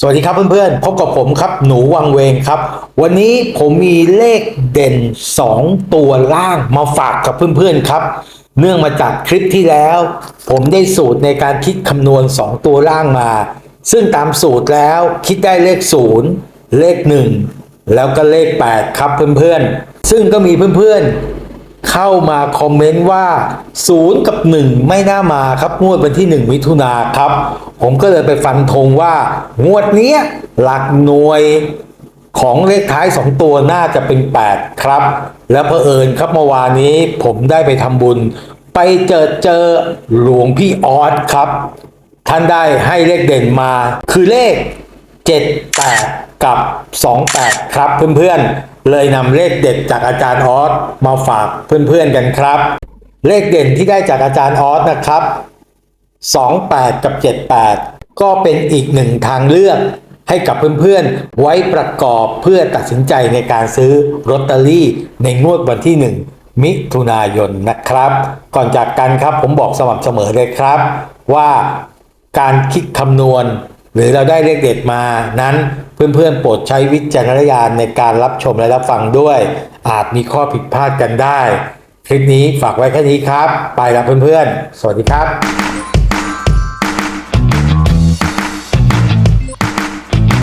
สวัสดีครับเพื่อนๆ พบกับผมครับหนูวังเวงครับ วันนี้ผมมีเลขเด่น 2 ตัวล่างมาฝากกับเพื่อนๆครับ เนื่องมาจากคลิปที่แล้ว ผมได้สูตรในการคิดคำนวณ 2 ตัวล่างมา ซึ่งตามสูตรแล้วคิดได้เลข 0 เลข 1 แล้วก็เลข 8 ครับเพื่อนๆ ซึ่งก็มีเพื่อนๆ เข้ามาคอมเมนต์ว่า 0 กับ 1 ไม่น่ามาครับ งวดวันที่ 1 มิถุนาครับ ผมก็เลยไปฟันธงว่า งวดนี้หลักหน่วยของเลขท้าย 2 ตัวน่าจะเป็น 8 ครับ แล้วเผอิญครับเมื่อวานนี้ผมได้ไปทำบุญ ไปเจอเจอหลวงพี่ออสครับ ท่านได้ให้เลขเด่นมาคือเลข 78 กับ 28 ครับเพื่อนๆ เลยนำเลขเด็ดจากอาจารย์ออสมาฝากเพื่อนๆกันครับ เลขเด่นที่ได้จากอาจารย์ออสนะครับ 28 กับ 78 ก็เป็นอีกหนึ่งทางเลือกให้กับเพื่อนๆ ไว้ประกอบเพื่อตัดสินใจในการซื้อลอตเตอรี่ในงวดวันที่ 1 มิถุนายนนะครับ ก่อนจากกันครับผมบอกสม่ำเสมอเลยครับ ว่าการคิดคำนวณ หรือเราได้เลขเด็ดมานั้นเพื่อนๆโปรดใช้วิจารณญาณในการรับชมและรับฟังด้วย อาจมีข้อผิดพลาดกันได้ คลิปนี้ฝากไว้แค่นี้ครับ ไปแล้วเพื่อนๆ สวัสดีครับ